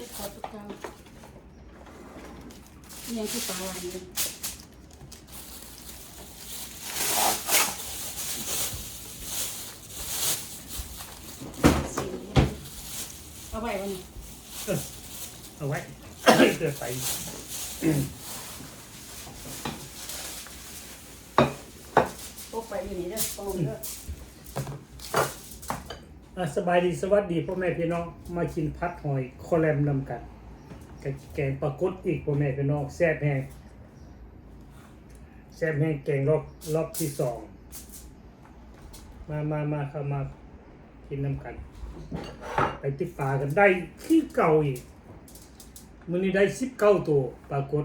ได้ขอทุกครั้งยังที่ปลาวันนี้เอาไว้วันนี้ เออเอาไว้เกิดไป พกไปอยู่นี่เด้อปองเด้อ อะส บายดีสวัสดีพ่อแม่พี่น้องมากินพัดหอยคอแลมนำกันกับแกงปลากดอีกพ่อแม่พี่น้องแซ่บแห้งแซ่บแห้งแกงรอบรอบที่สองมามามาเข้ามากินนำกัน ไปติดปลากันได้ที่เก่าอีกมื้อนี้ได้สิบเก้าตัวปลากด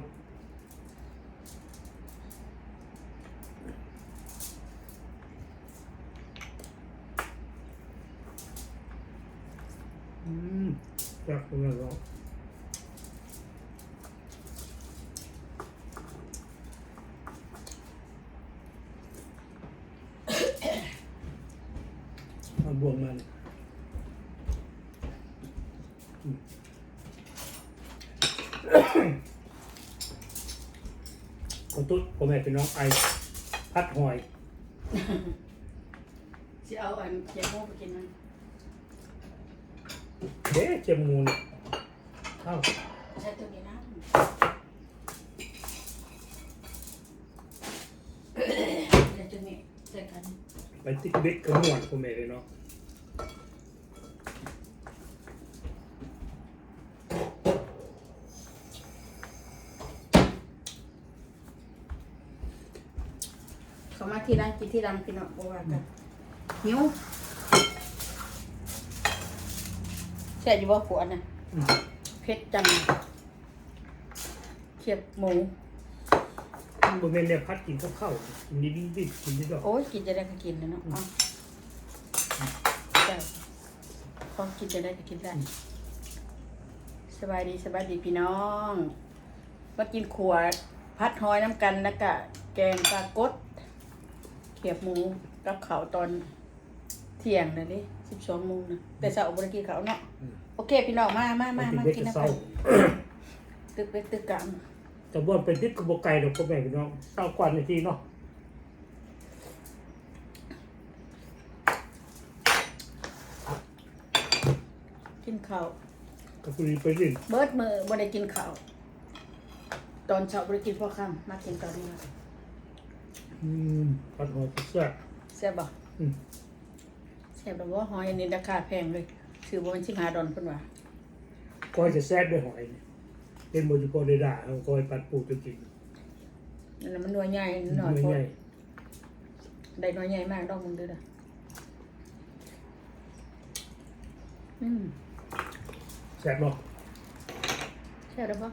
อืมแซ่บคุณน้อง มาบวงมันอืมขอตุ๊ดผมแม่เป็นน้องไอ พัดหอย สิเอาอันเจียวโม่ไปกินมันเด้เจยมมูนเอ้าใช้ตัวนี้นะเดี๋ยวตัวนี้ใส่กัน ไปติดเบ็ดกระมวนผมแม่เลยเนาะ เขามาที่ร้าน กินที่ร้านพี่น้องบอกว่ากันหิวแช่อยู่บ่ขวดน่ะอืมเผ็ดจังเขียบหมูบ่แม่นเนี่ยพัดกินข้าวเข้ากินนิดนิดกินนิดดอกโอ้ยกินจะได้ก็กินเลยเนาะเอาจ้ะพอกินจะได้ก็กินได้สบายดีสบายดีพี่น้องมากินขวดพัดหอยน้ำกันแล้วก็แกงปลากด เขียบหมูกับเขาวตอนเที่ยงนะดิสิบสองโมงนะแต่เช้าบริกินเขาวเนาะโอเค พี่น้องมามาไปมาติดมาเบ็ดกินกับน้ำเศร้ากันตึกเป็ดตึกกลางแต่ว่าเป็นติดกับบ่ไก่ดอกพ่อแม่พี่น้องเศร้ากว่านาทีเนาะกินข้าวก็คือไปเล่นเบิดมือบ่ได้กินข้าวตอนเช้าบ่ได้กินพ่อค่ำมากินตอนนี้ละ อืมพัดหอยก็แซ่บแซ่บบ่อืมแซ่บแต่ว่าหอยอันนี้ราคาแพงเลยซื้อบ่เป็นสิบห้าดอลเพิ่นว่าก้อยจะแซ่บด้วยหอยเนี่ยเป็นโมจิโกเดดาเอาก้อยปัดปูจะกินนั่นน่ะมันหน่วยใหญ่หน่อยไม่พอใหญ่ได้หน่วยใหญ่มากดอกมึงเด้อล่ะอืมแซ่บเนาะแซ่บแล้วบ่อ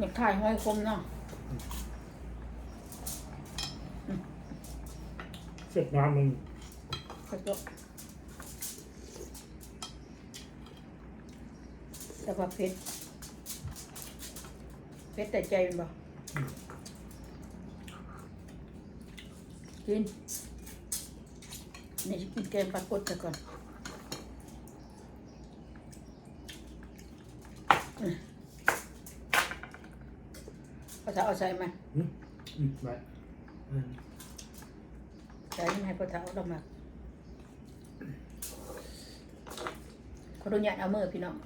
ยากถ่ายหอยคมเนาะ แซ่บน้ำมันขอจบแต่ว่าเผ็ดเผ็ดแต่ใจเป็นบ่กินนี่จะกินแกงปลากดกันก่อนอืมเอาจะเอาใส่มาอืมอืมไป อืมใส่ให้พ่อเท้าเรามาขออนุญาตเอามือพี่น้อง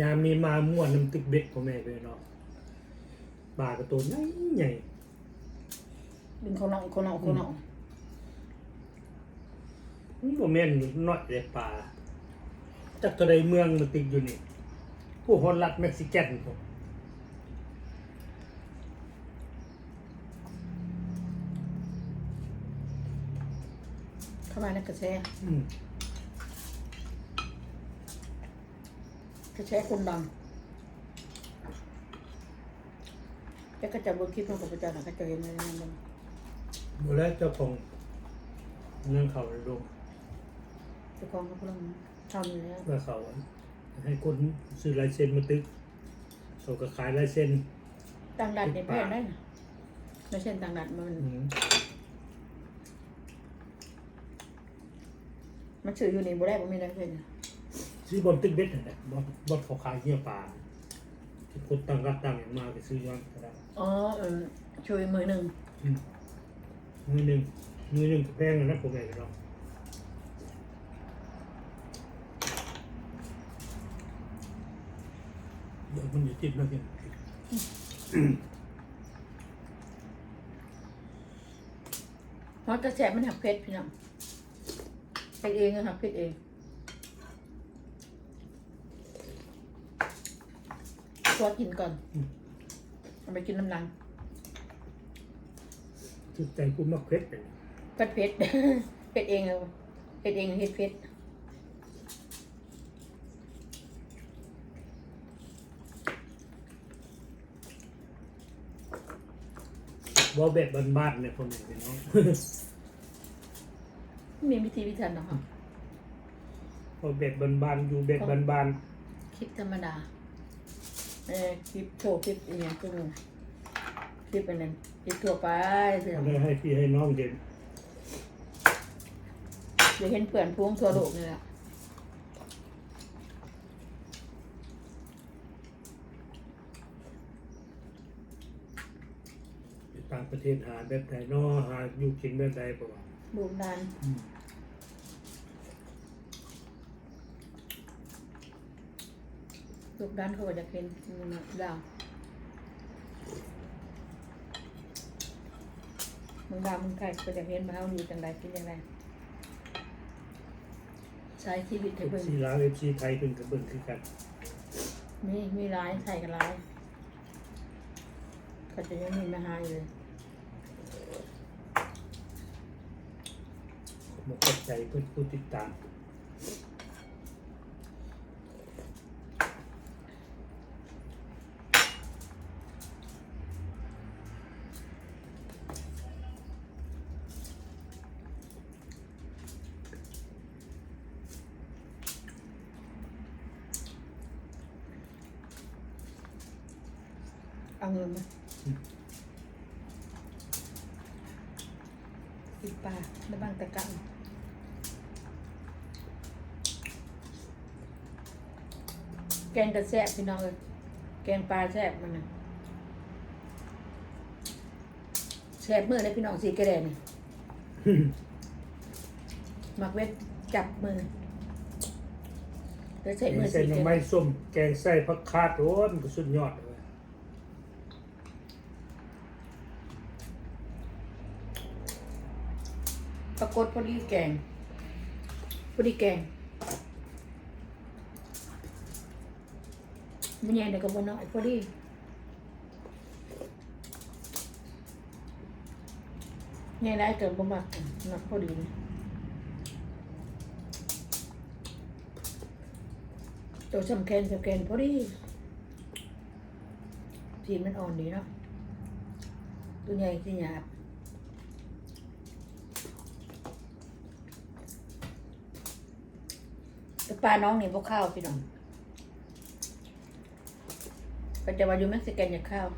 ยามมีมาม่วนน้ำติดเบ็ดพ่อแม่เลยเนาะปลากระตัวใหญ่ใหญ่ดึงเขาหน่องเขาหน่องเขาหน่องนี่โมเมนน้อยเลยปลาจากตัวใดเมืองมันติดอยู่นี่ผู้ฮอลลัดเม็กซิกันผมามาในกระแสอืมกระแสคนดังแล้วก็จะบนคลิปของพระเจ้าหนักก็จะเห็นในนั้นมันหมดแล้วเจ้าของเงินเขาลงเจ้าของเขากำลังทำอยู่แล้วเมื่อเขาให้คนซื้อลายเซ็นมาตึกเขาก็ขายลายเซ็นต่างดัดในแพงได้นะไม่ใช่ต่างดัดมัน อืม มันซื้ออยู่ในบ่ได้บ่มีอะไรเลยนะซื้อบอลตึ้งเบ็ดนั่นแหละบอลบอลเขาขายเหี้ยปลาที่คนตั้งรับตั้งอย่างมาไปซื้อย้อนก็ได้อ๋อเออช่วยมือหนึ่งอืมมือหนึ่งมือหนึ่งก็แพงนะผมเองเนาะเดี๋ยวมันจะติดแล้วกันเพราะจะแสบมันหักเพชรพี่น้อง เพชรเองอะหักเพชรเองตัวกินก่อนเอาไปกินน้ำลังจุดใจกูมักเพชรเลยเพชรเพชรเพชรเองเอาเพชรเองเฮ็ดเพชรว่าแบบบ้านๆเนี่ยผมเองเนาะมีวิธีวิธีหรอกค่ะว่าแบบบ้านๆอยู่แบบบ้านคลิปธรรมดา เออคลิปโชว์คลิปอหย่างก็มีคลิปอันนั้นคลิปทั่วไปเดี๋ๆยวก็ได้ให้พี่ให้น้องเด่นเดี๋ยวเห็นเปื่อนพวงทั่วโลกนี่แหละไปต่างประเทศหาแบบไหนเนาะหาอยู่กินแบบใดประวัติดูดาน ลูกด้านเขาก็จะเห็นมันดาวมึงดาวมึงไก่ก็จะเห็นมาเอาอยู่จังไรเป็นจังไรใช้ชีวิตเอให้ฟเบิ่งซีลาวเอฟซีไทยเป็นกับเบิ่งคือกันมีมีร้ายใส่กันร้ายก็จะยังมีมาหาอยู่เลยมาขอบใจเพื่อนผู้ติดตาม เอาเงินมาปิดปลาในบางตะกันแกงกระแซบพี่น้องเลยแกงปลาแซบมันนะแซบมือเลยพี่น้องสีกระแดนี่มักเวทจับมือแล้วใส่แกมืงอใส่สีหน่กอระไม้แดส้มแกงใส่ผักคาดโอ้ยมันก็สุดยอดเลย ปรากฏพอดีแกง พอดีแกงมันใหญ่เด็กกับบนน้อยพอดีใหญ่ได้เกิดบ่มากนักพอดีตัวสำแคนสำแคนพอดีสีมันอ่อนดีเนาะตัวใหญ่ที่หยาบ แต่ ปลาน้องนี่พวกข้าวพี่น้องปัจจุบันอยู่เม็กซิกันอย่าข้าว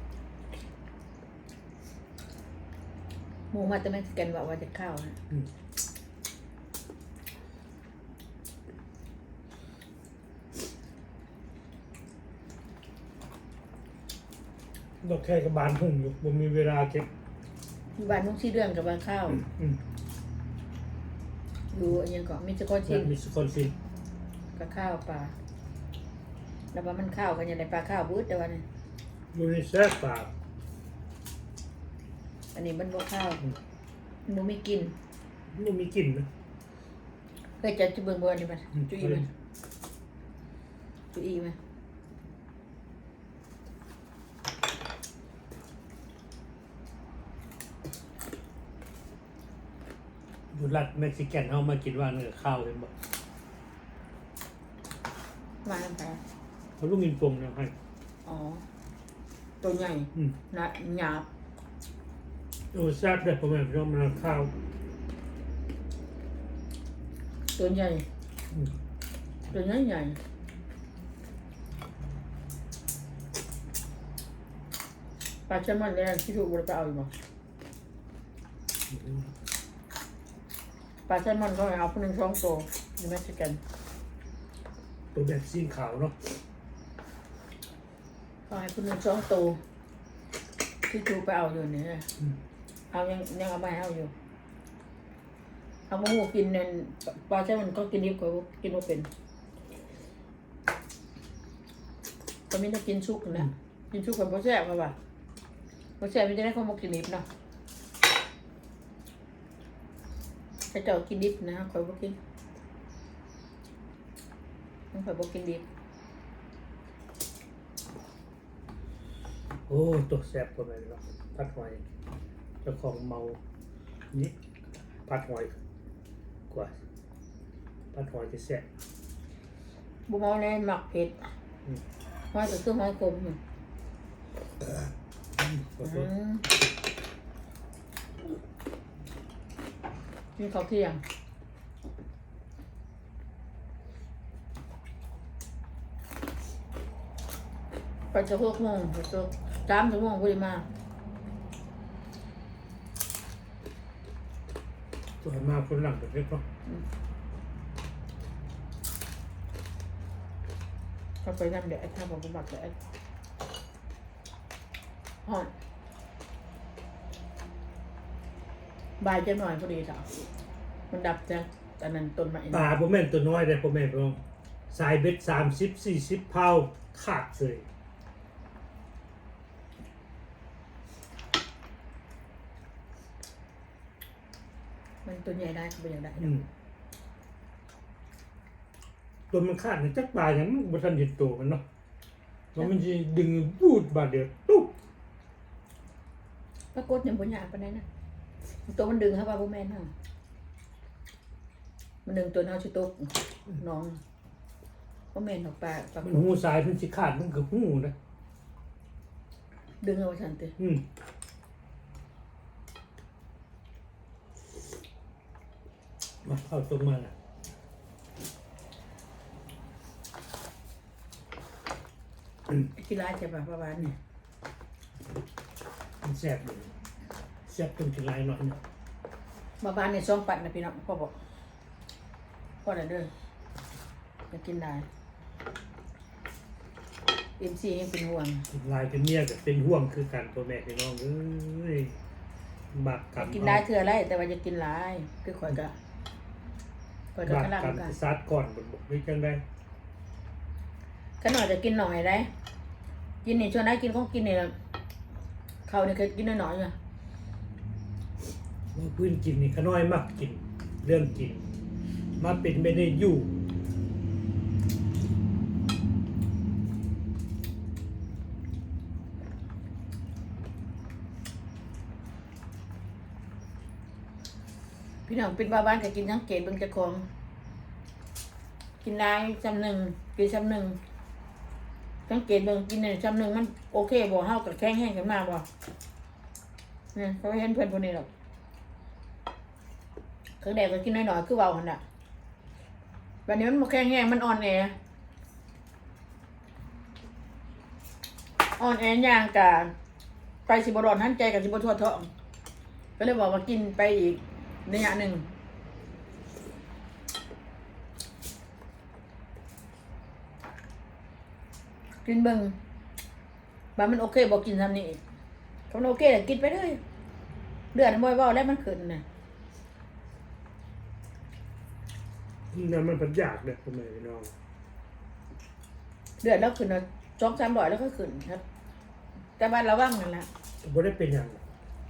หมูมาจากเม็กซิกันว่าว่าจะข้าวนะอืมดอกแค่กับบานพุ่งอยู่บ่มีเวลาเก็บอยู่บ้านนุ่งซีเรื่องกับบ้านข้าวอืมอยู่อันยังก่อนมีสกอตชินั่นมีสกอนซิน กับข้าวปลาแล้วว่ามันข้าวกันยังไงปลาข้าวบูดแต่วันนี้อยู่ในแซ่บปากอันนี้มันบ่ข้าวมันบ่มีกินมันมีกลิ่นนะเคยจะจะเบิ่งบ่อันนี้มันอืมจุอีมันจุอีมันอยู่รัฐเม็กซิกันเขามากินว่าเนื้อข้าวเลยบอก มาน้ำปลาเขาลูกมินปงนะให้อ๋อ ตัวใหญ่อืมนะหยาบโอ้แซ่บเลยผมแบบเรามาข้าวตัวใหญ่ อืมตัวใหญ่ใหญ่ปลาแซลมอนเนี่ยที่ถูกบริไปเอาอยู่บ่ปลาแซลมอนเขาให้เอาคนหนึ่งสองตัวในเม็กซิกัน ตัวแบบซีนขาวเนาะขอให้คุณหนึ่งสองตัวที่ทูไปเอาอยู่เนี่ยอืมเอายังยังเอามาให้เอาอยู่เอาหมูกินเนี่ยปลาใช่มันก็กินดีกว่ากินว่าเป็นก็ไม่ต้องกินชุกนะกินชุกกับโบแซ่บมาว่ะโบแซ่บมันจะได้ข้าวหมกกินดิบเนาะถ้าเจ้ากินดิบนะคอยบ่กิน มันคอยบ่กินดิบโอ้ตัวแซ่บกว่าแม่เนาะพัดหอยเจ้าของเมานี่พัดหอยกว่าพัดหอยที่แซ่บบุมเอาในหมักเผ็ดอืมหอยก็คือหอยขมอยู่อืมขอโทอืษมนี่เขาวเที่ยง ไปจะหกโมงไปจะสามชั่วโมงพอดีมาส่วนมากคนหลังแบบนี้เนาะก็ไปนั่นเดี๋ยวไอ้ท่าบอกบุบักเดี๋ยวไอ้ฮอนบ่ายจะหน่อยพอดีจ้ะมันดับจากอันนั้นต้นไม้ปลาพ่อแม่นตัวน้อยได้พ่อแม่พี่น้องสายเบ็ดสามสิบสี่สิบเผาขาดเลย มัน ตัวใหญ่ได้ก็เป็นอย่างไรอืมตัวมันขาดในจักปลาอย่างมันบ่ทันเห็นตัวมันเนาะแล้วมันจะดึงบูดบาดเดียวตุ๊บปรากฏยังบนยางปานนั้นนะตัวมันดึงครับว่าพวกแม่นฮะมันดึงตัวน้องชิตุกน้องพวกแม่นออกปลาปลามันหูสายมันสิขาดมันก็หูนะดึงเอาฉันติอืม มาเข้าตรงมาน่ะกีฬาจะแบบประมาณนี้มันแซ่บอยู่แซ่บตรงที่ลายหน่อยนะประมาณนี้สองปัดนะพี่น้องพ่อบอกพ่อได้เด้อจะกินได้เอ็มซียังเป็นห่วงลายเป็นเมียกับเป็นห่วงคือกันตัวแม่พี่น้องเอ้ยบากกรรมกินได้เถื่อไรแต่ว่าจะกินหลายคือข่อยก็ข่ อยก็บากขนาดกรรมกันซัดก่อนบนบกด้วยจังได้ขนาดจะกินหน่อยได้กินนี่ชวนได้กินของกินนี่ล่ะเขาเนี่ยเคยกินน้อยๆอะว่าพื้นกินนี่ขน้อยมากกิน เรื่องกิน มาเป็นไม่ได้อยู่ พี่น้องเป็นบ้าบ้านก็กินทั้งเกตเบิ่งจะของกินได้จำหนึ่งกินจำหนึ่งทั้งเกตเบิ่งกินเนี่ยจำหนึ่งมันโอเคบ่เฮากับแข้งแห้งกันมาบ่เนี่ยเขาเห็นเพื่อนคนนี้หรอกเครื่องแดกก็กินน้อยๆคือเบาหันอะวันนี้มันบ่แข้งแห้งมันอ่อนแออ่อนแอย่างกะไปสิบรอนหันใจกับสิบทั่วท้องก็เลยบอกว่ากินไปอีก ระยะหนึ่งกินเบิงว่ามันโอเคบอกกินทำนี่อีกถ้ามันโอเคก็กินไปเลยเดือดมวยเว่าแล้วมันขึ้นนะนั่นมันปัญญากเลยพ่อแม่พี่น้อง เดือดแล้วขึ้นนะสองสามร้อยแล้วก็ขึ้นครับ แต่บ้านระวังนั่นแหละบ่ได้เป็นอย่าง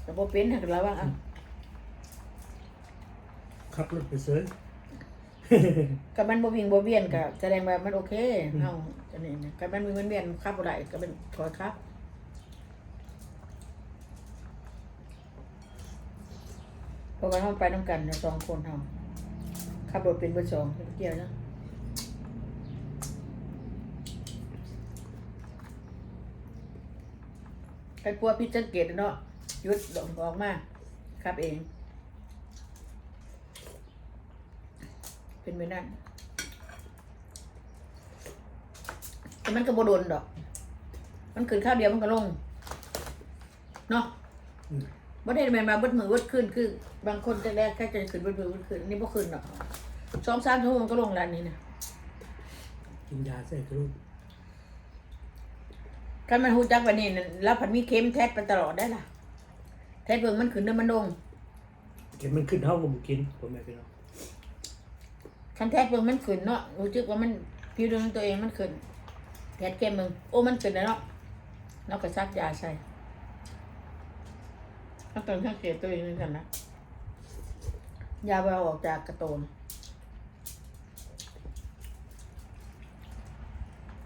แต่พอเป็นให้ระวังเอะ ขับรถไปเซิร์กับมันบ่วิ่งบ่เวียนก็แสดงว่ามันโอเคเฮาจะนี่นะกับมันวิ่งมันเวียนขับบ่ได้ก็เป็นถอยครับ เพราะว่าเฮาไปนำกันนะสองคนเฮาขับรถเป็นเบอร์สองเกี่ยวนะไอ้พวกพิดสังเกตเนาะหยุดดอกออกมาครับเอง เป็นไปนั่นแต่มันก็บ่โดนดอก มันขึ้นข้าวเดียวมันก็ลง เนาะอืมบ่ได้แม่นมาเบิดมือเบิดขึ้นคือบางคนแรกๆแค่จะขึ้นเบิดมือเบิดขึ้นอันนี่บ่ขึ้นดอกสองสามชั่วโมงก็ลงแล้วอันนี้นะกินยาใส่กระดูกคันมันฮู้จักว่านี่นั่นแล้วผัดมีเค็มแท้ไปตลอดได้ล่ะ แท้เบิ่งมันขึ้นเด้อมันลงเห็นมันขึ้นเท่ากับบุกินพ่อแม่พี่น้อง คันแท้เบิ่งมันขึ้นเนาะรู้สึกว่ามันผิวดวงตัวเองมันขึ้นแท้เค็มมึงโอ้มันขึ้นแล้วเนาะแล้วก็ซักยาใส่ถ้าตอนสังเกตตัวเองเหมือนกันนะยาไปเอาออกจากกระโตน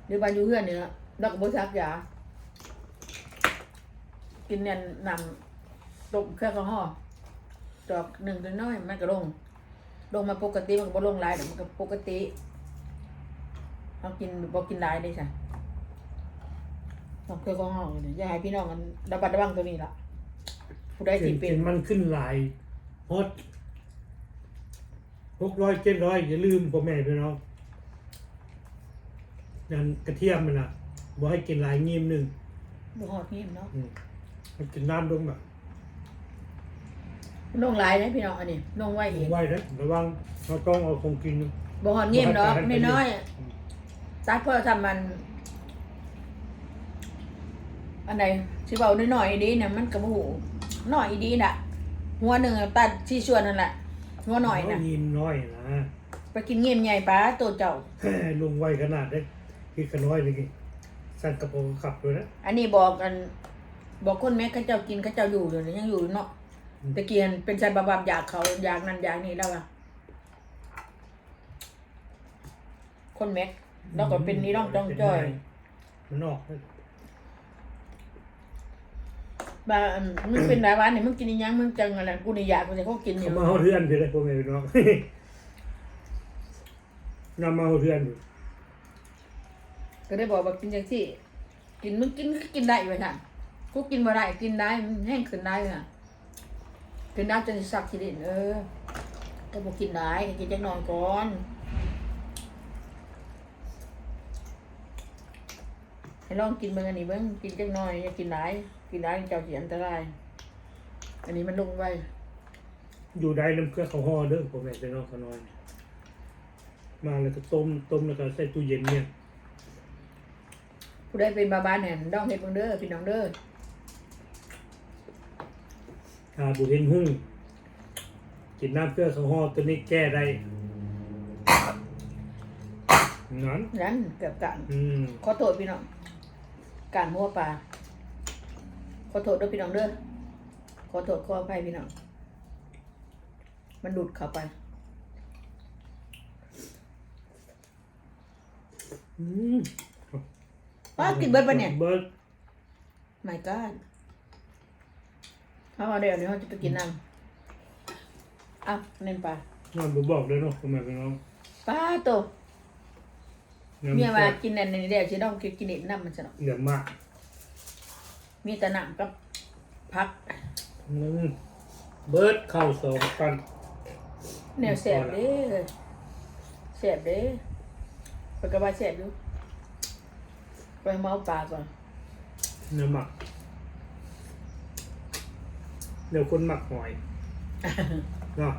หรือบาอยู่เพื่อนเนี่ยเราก็บ่ซักยากินเนี่ยนำต้มเครื่องกระห่อจอกหนึ่งตัวน้อยมันก็ลง ลงมาปกติมันก็บ่ลงหลายแต่มันก็ปกติเรากินบ่กินหลายได้ใช่ต้มเครื่องกระห่อเนี่ยอย่าให้พี่น้องกันระบัดระวังตัวนี้ล่ะผู้ใดที่เป็นเห็นมันขึ้นหลายฮอตหกร้อยเจ็ดร้อยอย่าลืมพ่อแม่พี่น้องนั่นกระเทียมมันอะบอกให้กินหลายงีมหนึ่งบ่ฮอดนี่เนาะ อืมมันกินน้ำลงแบบ ลงหลายนะพี่น้องอันนี้ลงไว้เองไว้นะระวังเราต้องเอาคงกินบ่ฮอดเงียบดอกบ่ฮอดการน้อยอืมๆตัดเพื่อทำมัน อันใดสิเว้าน้อยๆดีเนี่ยมันก็บ่ฮู้น้อยดีน่ะ หัวหนึงอะตัดที่ส่วนนั่นแหละหัวน้อยน่ะเางีมน้อยนะไปกินเงียบใหญ่ป้าตัวเจ้าลงไว้ขนาดได้คิดกันน้อยเลยกี่สั่นกระโปรงขับด้วยนะอันนี้บอกกัน บอกคนแม่เขาเจ้ากินเขาเจ้าอยู่เดี๋ยวนี้ยังอยู่เนาะอืม ตะเกียนเป็นชันบาบามอยากเขาอยากนั่นอยากนี่แล้วอะคนแม็กแล้วก็เป็นนี่ร่องต้องจ้อยมันออกบาอันมึงเป็นหลายวันนี่มึงกินอีหยังมึงจังอะไรกูนี่อยากกูจะเขากินนี่เขามาเอาเทือนไปเลยพ่อแม่พี่น้อง นำมาเอาเทือนอยู่ก็ได้บอกว่ากินจังซี่ กินมึงกินก็กินได้อยู่ท่านกูกินบ่ได้กินได้มันแห้งขึ้นได้ค่ะ กินน้ำจนสักทีเด่นเออแต่บอกกินได้ก็กินจังนอนก่อนให้ลองกินเบิ่งอันนี้เบิ่งกินจังน้อยอย่ากินหลายกินหลายเจ้าสิอันตราย อันนี้มันลงไว้อยู่ได้น้ำเกลือเขาห่อเด้อพ่อแม่พี่น้องเขาน้อย มาแล้วก็ต้มต้มแล้วก็ใส่ตู้เย็นเนี่ย ผู้ใดเป็นบาบาแหนดองเฮ็ดเบิ่งเด้อพี่น้องเด้อ ถ้าบุเห็นหุ้งกินน้ำเกลือเขาห่อตัวนี้แก้ได้นั้นนั้นเกือบกันอืมขอโทษพี่น้องการหัวปลาขอโทษเด้อพี่น้องเด้อขอโทษขออภัยพี่น้องมันหลุดเข้าไปอืมป้ากินเบิดปะเนี่ยเบิร์ด my god เอาเอาเดี๋ยวเดี๋ยวเราจะไปกินน้ำอะเน้นปลานอนบ่บอกเลยเนาะพ่อแม่พี่น้องปลาโตน้ำเมียว่าแซ่บกินนั่นนี่เดี๋ยวสิต้องกินกินนี่น้ำมันสนอกเหลือมาก มีแต่น้ำกับผักอืมเบิร์ดเข้าสองกันแนวแสบเด้แสบเด้ไปกระบาแสบอยู่ไปเมาปลาก่อนเนื้อหมัก เดี๋ยวคนหมักหอยเนาะ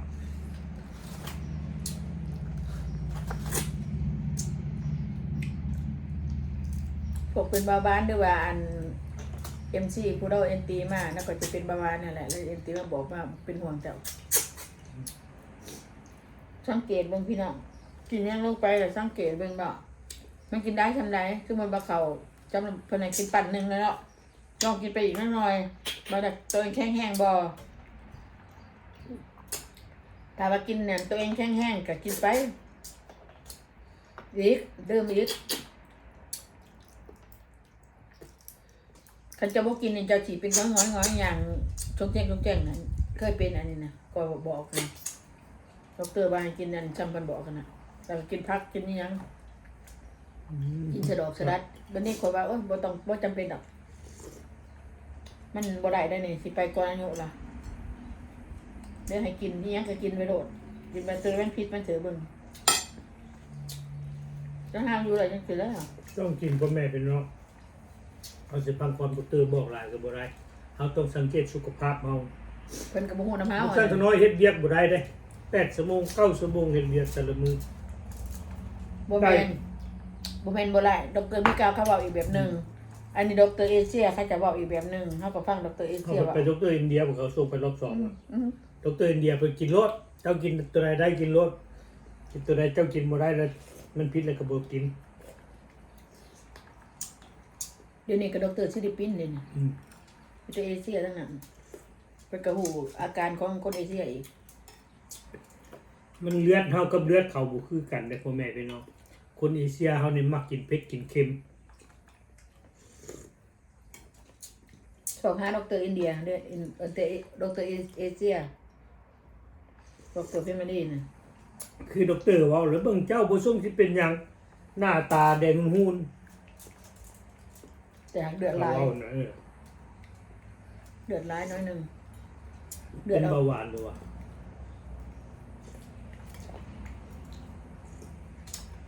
พวกเป็นบาบานด้วยว่าอันเอ็มซีผู้เราเอ็นตีมาแล้วก็จะเป็นบาบานนั่นแหละแล้วเอ็นตีมาบอกว่าเป็นห่วงเจ้าสังเกตเบิ่งพี่น้องกินยังลงไปแล้วสังเกตเบิ่งบ่มันกินได้ทำไรคือมันบะเขาจำเพิ่นให้กินปั่นหนึ่งแล้วเนาะลองกินไปอีกนิดหน่อย มาจากตัวเองแข็งแห้งบ่ถ้าว่ากินเนี่ยตัวเองแข็งแห้งก็กินไปอีกเดิมอีกคันจะบ่กินนี่เจ้าสิเป็นง้อยๆๆอย่างชงแจ้งชงแจ้งนั่นเคยเป็นอันนี้นะก็บอกกันดอกเตอร์บาให้กินนั่นจำกันบอกกันนะแต่ก็กินพักกินนี่ยังอืมกินสะดอกสะดัดวันนี้คนว่าโอ้ยบ่ต้องบ่จำเป็นดอก มันบ่ได้ได้นี่สิไปก่อนอายุล่ะเดี๋ยวให้กินนี่ยังก็กินไปโลดกินไปเจอแม่งพิษมันเจอเบิ่งจะห้ามอยู่เลยจังสิแล้วต้องกินพ่อแม่พี่น้องเอาสิฟังความดอกเตอร์บอกหลายก็บ่ได้เราต้องสังเกตสุขภาพเราเพิ่นก็บ่ฮู้น้ำเฮาใส่ตัวน้อยเฮ็ดเวียกบ่ได้เด้8ชั่วโมง9ชั่วโมงเฮ็ดเวียกแต่ละมื้อบ่แม่นบ่แม่นบ่ได้ดรมิกาเขาบอกอีกแบบหนึง อันนี้ดรเอเชียเขาจะบอกอีกแบบหนึงเฮาก็ฟังดรเอเขาเชียว่าไปดรอินเดียบอกเขาส่งไปรอบสองอืมอืมดรอินเดียไปกินรสเจ้ากินตัวใดได้กินรสกินตัวใดเจ้ากินบ่ได้แล้วมันพิษแล้วก็บ่กิน เดี๋ยวนี้ก็ดรฟิลิปปินส์เลยนี่อืม ดรเอเชียทั้งนั้นไปกระหูอาการของคนเอเชียอีก มันเลือดเฮากับเลือดเขาบ่คือกันเด้อพ่อแม่พี่น้องคนเอเชียเฮานี่มักกินเผ็ดกินเค็ม องห้าดรอินเดียเด้ออินดรดรเอเชียดรเฟมินีน่ะคือดอกเตอร์เว้าแล้วเบิ่งเจ้าบ่ทรงสิเป็นหยังหน้าตาแดงหูนแต่หากเดือดเขาร้าย เว้านะเออเดือดร้ายน้อยหนึงเดืเป็อดนเอา เบาหวานบ่วะ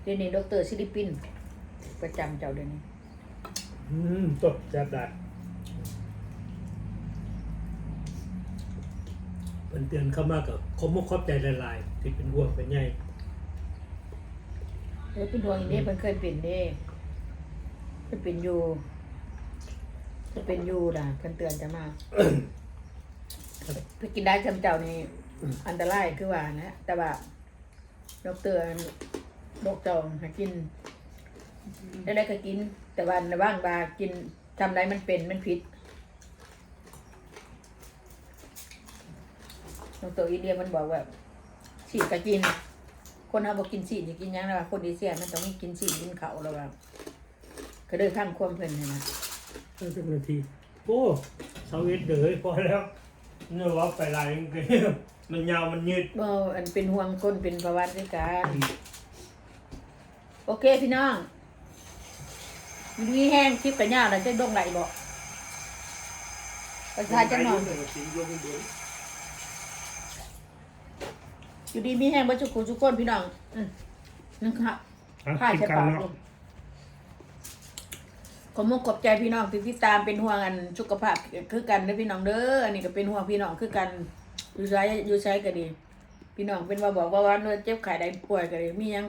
เดี๋ยวนี้ดรฟิลิปปินส์ประจำเจ้าเดี๋ยวนี้อืมตบจับได้ เพิ่นเตือนเข้ามาก็ขอมกขอบใจหลายๆที่เป็นห่วงเป็นใยเออเป็นดวงอีนี่เพิ่นเคยเป็นเด้เพิ่นเป็นอยู่เพิ่นเป็นอยู่น่ะเพิ่นเตือนจะมาเพิ่นกินได้จำเจ้านี่อันตรายคือว่านะ แต่ว่าดอกเตอร์บอกเจ้าให้กินได้ได้ก็กิน แต่ว่าในบ้างบากินทำไรมันเป็นมันผิด ดอกเตอร์อินเดียมันบอกว่าฉีดก็กิน คนเอาบอกกินสีจะกินหยังแล้วว่าคนเอเชียมันต้องมีกินสีกินเขาแล้วว่าก็เลยข้ามความเพิ่นนี่นะตั้งสิบนาทีโอ้สวิตเดอพอแล้วเนื้อว่าไปหลายมันก็มันยาวมันยืดบ่อันเป็นห่วงคนเป็นประวัติด้วยกันโอเคพี่น้องอยู่ดีแห้งคลิปกันยาวแล้วจะดงไหลบ่ประชาจะนอน อยู่ดีมีแห้งบ่จุกจุกคนพี่น้องอืมนึกครับผ้ากินใช้กันปากเนาะลูกขอมุกขอบใจพี่น้องที่ติดตามเป็นห่วงอันสุขภาพคือกันเด้อพี่น้องเด้ออันนี้ก็เป็นห่วงพี่น้องคือกันอยู่ใช้อยู่ใช้ก็ดี พี่น้องเป็นว่าบอกว่าวันเจ็บไข้ได้ป่วยก็ดีมีหยัง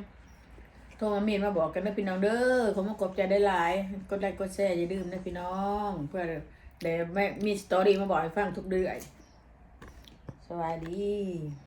โทรมาเมียนมาบอกกันนะพี่น้องเด้อขอมุกขอบใจได้หลายกดไลค์กดแชร์อย่าลืมนะพี่น้อง เพื่อได้ไม่มีสตอรี่มาบอกให้ฟังทุกเดือนสวัสดี